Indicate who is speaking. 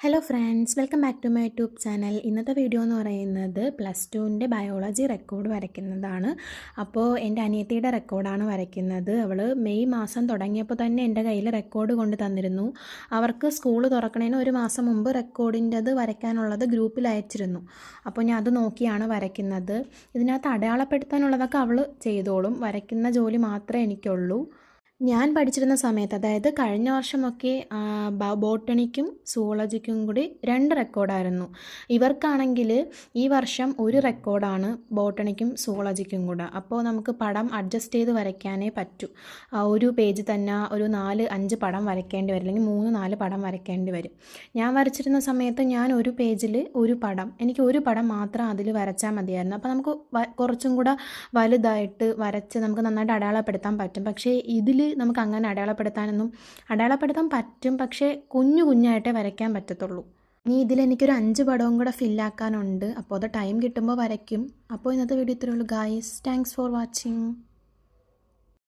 Speaker 1: Hello friends welcome back to my YouTube channel ഇന്നത്തെ video എന്ന് പറയുന്നത് പ്ലസ് ടുവിന്റെ ബയോളജി റെക്കോർഡ് വരയ്ക്കുന്നതാണ്. അപ്പോൾ എന്റെ അനിയത്തിയുടെ റെക്കോർഡാണ് വരയ്ക്കുന്നത്. അവൾ മെയ് മാസം തുടങ്ങിയപ്പോൾ തന്നെ എന്റെ കയ്യിൽ റെക്കോർഡ് കൊണ്ട് തന്നിരുന്നു. അവർക്ക് സ്കൂൾ തുറക്കണതിന് ഒരു മാസം മുമ്പ് റെക്കോർഡിന്റെത് വരയ്ക്കാനുള്ളത് ഗ്രൂപ്പിൽ അയച്ചിരുന്നു. അപ്പോൾ ഞാൻ അത് നോക്കിയാണ് വരയ്ക്കുന്നത്. ഇതിനകത്ത് അടയാളപ്പെടുത്താനുള്ളതൊക്കെ അവൾ ചെയ്തോളും. വരയ്ക്കുന്ന ജോലി മാത്രമേ എനിക്കുള്ളൂ. ഞാൻ പഠിച്ചിരുന്ന സമയത്ത് അതായത് കഴിഞ്ഞ വർഷമൊക്കെ ബോട്ടണിക്കും സുവോളജിക്കും കൂടി രണ്ട് റെക്കോർഡായിരുന്നു. ഇവർക്കാണെങ്കിൽ ഈ വർഷം ഒരു റെക്കോർഡാണ് ബോട്ടണിക്കും സുവോളജിക്കും കൂടെ. അപ്പോൾ നമുക്ക് പടം അഡ്ജസ്റ്റ് ചെയ്ത് വരയ്ക്കാനേ പറ്റൂ. ഒരു പേജ് തന്നെ ഒരു നാല് അഞ്ച് പടം വരയ്ക്കേണ്ടി വരും. അല്ലെങ്കിൽ മൂന്ന് നാല് പടം വരയ്ക്കേണ്ടി വരും. ഞാൻ വരച്ചിരുന്ന സമയത്ത് ഞാൻ ഒരു പേജിൽ ഒരു പടം എനിക്ക് ഒരു പടം മാത്രം അതിൽ വരച്ചാൽ മതിയായിരുന്നു. അപ്പോൾ നമുക്ക് കുറച്ചും കൂടെ വലുതായിട്ട് വരച്ച് നമുക്ക് നന്നായിട്ട് അടയാളപ്പെടുത്താൻ പറ്റും. പക്ഷേ ഇതിൽ നമുക്ക് അങ്ങനെ അടയാളപ്പെടുത്താനൊന്നും അടയാളപ്പെടുത്താൻ പറ്റും പക്ഷേ കുഞ്ഞു കുഞ്ഞായിട്ടേ വരയ്ക്കാൻ പറ്റത്തുള്ളൂ. ഇനി ഇതിൽ എനിക്കൊരു അഞ്ച് പടവും കൂടെ ഫില്ലാക്കാനുണ്ട്. അപ്പോൾ അത് ടൈം കിട്ടുമ്പോൾ വരയ്ക്കും. അപ്പോൾ ഇന്നത്തെ വീഡിയോ ഇത്രയുള്ളൂ ഗായ്സ് താങ്ക്സ് ഫോർ വാച്ചിങ്